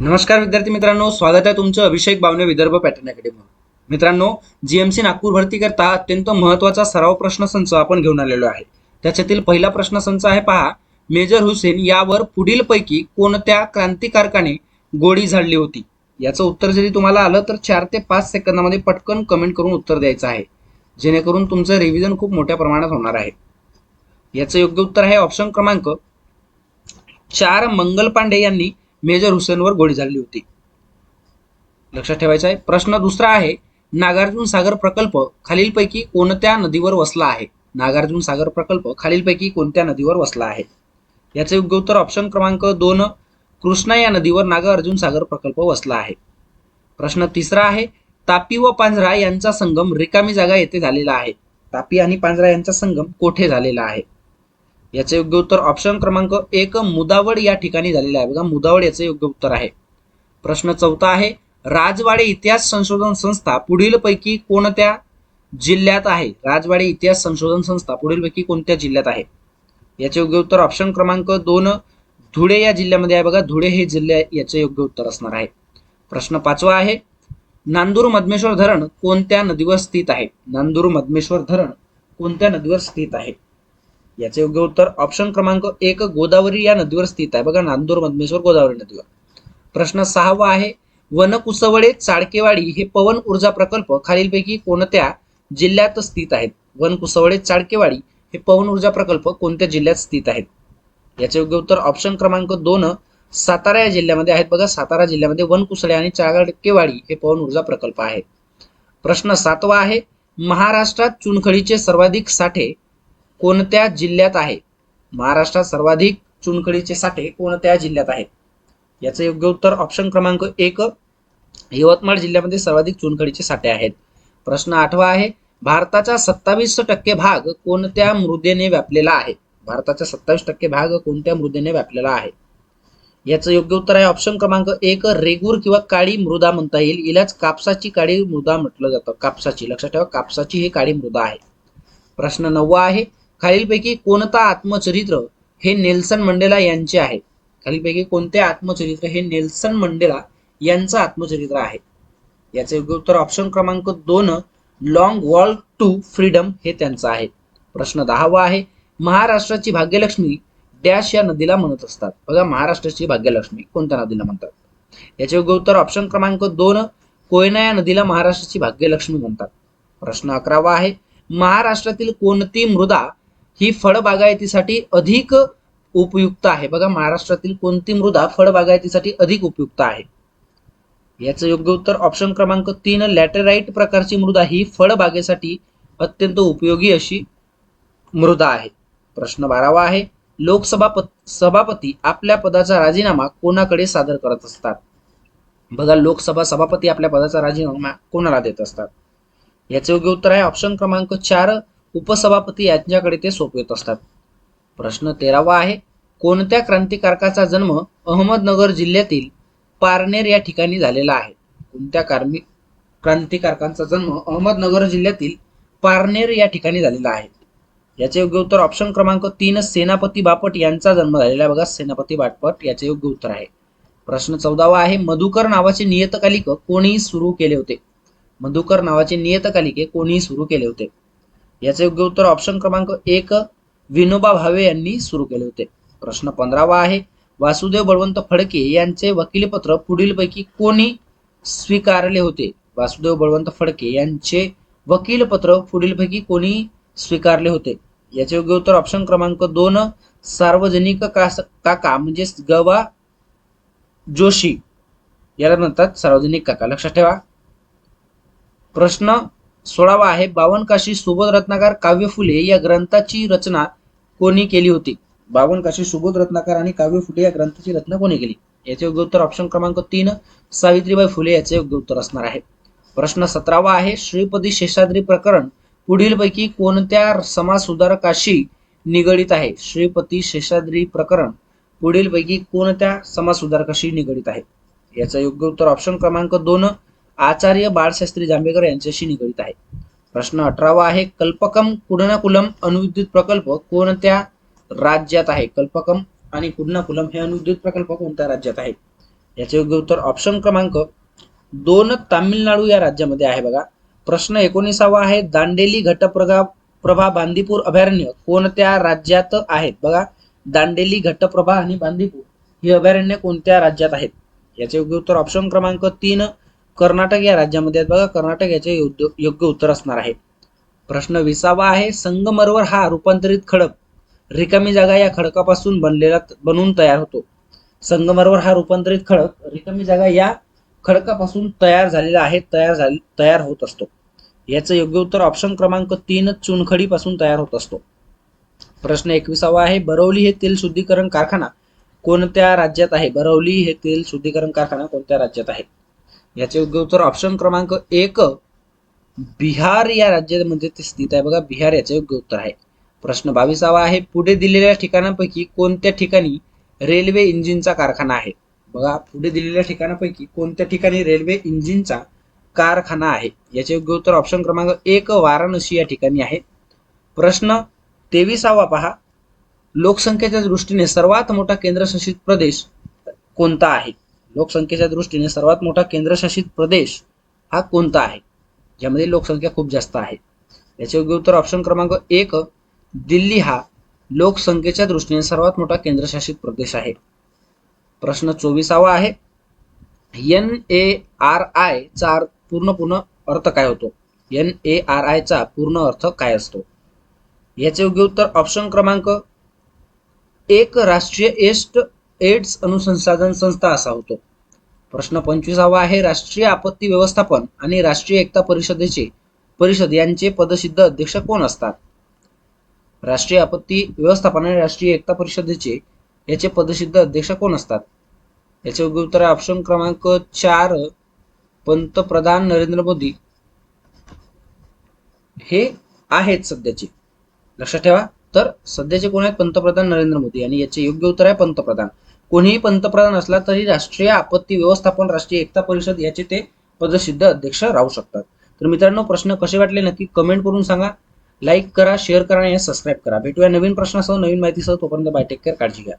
नमस्कार विद्यार्थी मित्रांनो स्वागत आहे तुमचं अभिषेक बावने विदर्भ पॅटर्न अकॅडमी मित्रांनो जीएमसी नागपूर भरती करता अत्यंत महत्त्वाचा सराव प्रश्न संच आपण घेऊन आलेलो आहे. त्याच्यातील पहिला प्रश्न संच आहे पहा मेजर हुसेन यावर पुढील पैकी कोणत्या क्रांतिकारकाने गोळी झाडली होती? याचं उत्तर जरी तुम्हाला आलं तर चार ते पाच सेकंदामध्ये पटकन कमेंट करून उत्तर द्यायचं आहे. जेणेकरून तुमचं रिव्हिजन खूप मोठ्या प्रमाणात होणार आहे. याचं योग्य उत्तर आहे ऑप्शन क्रमांक चार मंगल पांडे यांनी मेजर हुसेनवर गोळी झाडली होती. लक्षात ठेवायचं आहे प्रश्न दुसरा आहे नागार्जुन सागर प्रकल्प खालीलपैकी कोणत्या नदीवर वसला आहे? नागार्जुन सागर प्रकल्प खालीलपैकी कोणत्या नदीवर वसला आहे? याचे योग्य उत्तर ऑप्शन क्रमांक दोन कृष्णा या नदीवर नागार्जुन सागर प्रकल्प वसला आहे. प्रश्न तिसरा आहे तापी व पांझरा यांचा संगम रिकामी जागा येथे झालेला आहे. तापी आणि पांझरा यांचा संगम कोठे झालेला आहे? याचे योग्य उत्तर ऑप्शन क्रमांक एक मुदावड या ठिकाणी झालेलं आहे. बघा मुदावड याचे योग्य उत्तर आहे. प्रश्न चौथा आहे राजवाडे इतिहास संशोधन संस्था पुढीलपैकी कोणत्या जिल्ह्यात आहे? राजवाडे इतिहास संशोधन संस्था पुढीलपैकी कोणत्या जिल्ह्यात आहे? याचे योग्य उत्तर ऑप्शन क्रमांक दोन धुळे या जिल्ह्यामध्ये आहे. बघा धुळे हे जिल्हे याचे योग्य उत्तर असणार आहे. प्रश्न पाचवा आहे नांदूर मधमेश्वर धरण कोणत्या नदीवर स्थित आहे? नांदूर मधमेश्वर धरण कोणत्या नदीवर स्थित आहे? याचे योग्य उत्तर ऑप्शन क्रमांक एक गोदावरी या नदीवर स्थित आहे. बघा नांदूर मधमेश्वर गोदावरी नदीवर. प्रश्न सहावा आहे वनकुसवडे चाळकेवाडी हे पवन ऊर्जा प्रकल्प खालीलपैकी कोणत्या जिल्ह्यात स्थित आहेत? वनकुसवडे चाळकेवाडी हे पवन ऊर्जा प्रकल्प कोणत्या जिल्ह्यात स्थित आहेत? याचे योग्य उत्तर ऑप्शन क्रमांक दोन सातारा या जिल्ह्यामध्ये आहेत. बघा सातारा जिल्ह्यामध्ये वनकुसळे आणि चाळकेवाडी हे पवन ऊर्जा प्रकल्प आहेत. प्रश्न सातवा आहे महाराष्ट्रात चुनखडीचे सर्वाधिक साठे कोणत्या जिल्ह्यात आहे? महाराष्ट्रात सर्वाधिक चुनखडीचे साठे कोणत्या जिल्ह्यात आहेत? याचं योग्य उत्तर ऑप्शन क्रमांक एक यवतमाळ जिल्ह्यामध्ये सर्वाधिक चुनखडीचे साठे आहेत. प्रश्न आठवा आहे भारताचा सत्तावीस टक्के भाग कोणत्या मृदेने व्यापलेला आहे? भारताचा सत्तावीस टक्के भाग कोणत्या मृदेने व्यापलेला आहे? याचं योग्य उत्तर आहे ऑप्शन क्रमांक एक रेगूर किंवा काळी मृदा म्हणता येईल. हिलाच कापसाची काळी मृदा म्हटलं जातं. कापसाची लक्षात ठेवा कापसाची ही काळी मृदा आहे. प्रश्न नववा आहे खालीलपैकी कोणता आत्मचरित्र हे नेल्सन मंडेला यांचे आहे? खालीलपैकी कोणते आत्मचरित्र हे नेल्सन मंडेला यांचं आत्मचरित्र आहे? याचे योग्य उत्तर ऑप्शन क्रमांक दोन लॉंग वॉल टू फ्रीडम हे त्यांचं आहे. प्रश्न दहावा आहे महाराष्ट्राची भाग्यलक्ष्मी डॅश या नदीला म्हणत असतात. बघा महाराष्ट्राची भाग्यलक्ष्मी कोणत्या नदीला म्हणतात? याचे योग्य उत्तर ऑप्शन क्रमांक दोन कोयना या नदीला महाराष्ट्राची भाग्यलक्ष्मी म्हणतात. प्रश्न अकरावा आहे महाराष्ट्रातील कोणती मृदा ही फळबागायतीसाठी अधिक उपयुक्त आहे. बघा महाराष्ट्रातील कोणती मृदा फळबागायतीसाठी अधिक उपयुक्त आहे? याचं योग्य उत्तर ऑप्शन क्रमांक तीन लॅटेराईट प्रकारची मृदा ही फळबागेसाठी अत्यंत उपयोगी अशी मृदा आहे. प्रश्न बारावा आहे लोकसभा सभापती आपल्या पदाचा राजीनामा कोणाकडे सादर करत असतात? बघा लोकसभा सभापती आपल्या पदाचा राजीनामा कोणाला देत असतात? याचे योग्य उत्तर आहे ऑप्शन क्रमांक चार उपसभापती यांच्याकडे ते सोपवत असतात. प्रश्न तेरावा आहे कोणत्या क्रांतिकारकाचा जन्म अहमदनगर जिल्ह्यातील पारनेर या ठिकाणी झालेला आहे? कोणत्या कार्मी क्रांतिकारकांचा जन्म अहमदनगर जिल्ह्यातील पारनेर या ठिकाणी झालेला आहे? याचे योग्य उत्तर ऑप्शन क्रमांक तीन सेनापती बापट यांचा जन्म झालेला आहे बघा सेनापती बापट याचे योग्य उत्तर आहे. प्रश्न चौदावा आहे मधुकर नावाचे नियतकालिक कोणी सुरू केले होते? मधुकर नावाचे नियतकालिके कोणी सुरू केले होते? याचे योग्य उत्तर ऑप्शन क्रमांक एक विनोबा भावे यांनी सुरू केले होते. प्रश्न पंधरावा आहे वासुदेव बळवंत फडके यांचे वकिलीपत्र पुढीलपैकी कोणी स्वीकारले होते? वासुदेव बळवंत फडके यांचे वकीलपत्र पुढीलपैकी कोणी स्वीकारले होते? याचे योग्य उत्तर ऑप्शन क्रमांक दोन सार्वजनिक काका म्हणजे गवा जोशी. याला म्हणतात सार्वजनिक काका. लक्षात ठेवा. प्रश्न सोळावा आहे बावन काशी सुबोध रत्नाकर काव्य फुले या ग्रंथाची रचना कोणी केली होती? बावन काशी सुबोध रत्नाकर आणि काव्य फुले या ग्रंथाची रचना कोणी केली? याचे योग्य उत्तर ऑप्शन क्रमांक तीन सावित्रीबाई फुले याचे योग्य उत्तर असणार आहे. प्रश्न सतरावा आहे श्रीपदी शेषाद्री प्रकरण पुढीलपैकी कोणत्या समाज सुधारकाशी निगडित आहे? श्रीपती शेषाद्री प्रकरण पुढीलपैकी कोणत्या समाज सुधारकाशी निगडित आहे? याचं योग्य उत्तर ऑप्शन क्रमांक दोन आचार्य बाळशास्त्री जांभेकर यांच्याशी निगडीत आहे. प्रश्न अठरावा आहे कल्पकम कुडनाकुलम अणुविद्युत प्रकल्प कोणत्या राज्यात आहे? कल्पकम आणि कुडनाकुलम हे अणुविद्युत प्रकल्प कोणत्या राज्यात आहे? याचे योग्य उत्तर ऑप्शन क्रमांक दोन तामिळनाडू या राज्यामध्ये आहे बघा. प्रश्न एकोणीसावा आहे दांडेली घटप्रभा प्रभा बांदीपूर अभयारण्य कोणत्या राज्यात आहेत? बघा दांडेली घटप्रभा आणि बांदीपूर ही अभयारण्य कोणत्या राज्यात आहेत? याचे योग्य उत्तर ऑप्शन क्रमांक तीन कर्नाटक या राज्यामध्ये बघा कर्नाटक याचे योग्य योग्य उत्तर असणार आहे. प्रश्न विसावा आहे. संगमरवर हा रूपांतरित खडक रिकामी जागा या खडकापासून बनलेला बनवून तयार होतो. संगमरवर हा रूपांतरित खडक रिकामी जागा या खडकापासून तयार झालेला आहे तयार झाले तयार होत असतो. याचं योग्य उत्तर ऑप्शन क्रमांक तीन चुनखडीपासून तयार होत असतो. प्रश्न एकविसावा आहे. बरवली हे तेल शुद्धीकरण कारखाना कोणत्या राज्यात आहे? बरवली हे तेल शुद्धीकरण कारखाना कोणत्या राज्यात आहे? याचे योग्य उत्तर ऑप्शन क्रमांक एक बिहार या राज्यामध्ये ते स्थित आहे. बघा बिहार याचे योग्य उत्तर आहे. प्रश्न बावीसावा आहे. पुढे दिलेल्या ठिकाणांपैकी कोणत्या ठिकाणी रेल्वे इंजिनचा कारखाना आहे? बघा पुढे दिलेल्या ठिकाणापैकी कोणत्या ठिकाणी रेल्वे इंजिनचा कारखाना आहे? याचे योग्य उत्तर ऑप्शन क्रमांक एक वाराणसी या ठिकाणी आहे. प्रश्न तेविसावा पहा. लोकसंख्येच्या दृष्टीने सर्वात मोठा केंद्रशासित प्रदेश कोणता आहे? लोकसंख्येच्या दृष्टीने सर्वात मोठा केंद्रशासित प्रदेश हा कोणता आहे? ज्यामध्ये लोकसंख्या खूप जास्त आहे. याचे योग्य उत्तर ऑप्शन क्रमांक एक दिल्ली हा लोकसंख्येच्या दृष्टीने सर्वात मोठा केंद्रशासित प्रदेश आहे. प्रश्न चोवीसावा आहे. एन ए आर आय चा पूर्ण पूर्ण अर्थ काय होतो? एन ए आर आय चा पूर्ण अर्थ काय असतो? याचे योग्य उत्तर ऑप्शन क्रमांक एक राष्ट्रीय एस्ट एड्स अनुसंसाधन संस्था असा होतो. प्रश्न पंचवीसावा आहे राष्ट्रीय आपत्ती व्यवस्थापन आणि राष्ट्रीय एकता परिषदेचे परिषद यांचे पदसिद्ध अध्यक्ष कोण असतात? राष्ट्रीय आपत्ती व्यवस्थापन आणि राष्ट्रीय एकता परिषदेचे याचे पदसिद्ध अध्यक्ष कोण असतात? याचे योग्य उत्तर आहे ऑप्शन क्रमांक चार पंतप्रधान नरेंद्र मोदी. हे आहेत सध्याचे. लक्षात ठेवा. तर सध्याचे कोण आहेत? पंतप्रधान नरेंद्र मोदी. आणि याचे योग्य उत्तर आहे पंतप्रधान. कोणीही पंतप्रधान असला तरी राष्ट्रीय आपत्ती व्यवस्थापन राष्ट्रीय एकता परिषद याचे ते पदसिद्ध अध्यक्ष राहू शकतात. तर मित्रांनो प्रश्न कसे वाटले नक्की कमेंट करून सांगा. लाईक करा शेअर करा आणि सबस्क्राईब करा. भेटूया नवीन प्रश्नासह नवीन माहितीसह. तोपर्यंत बाय टेक केअर काळजी घ्या.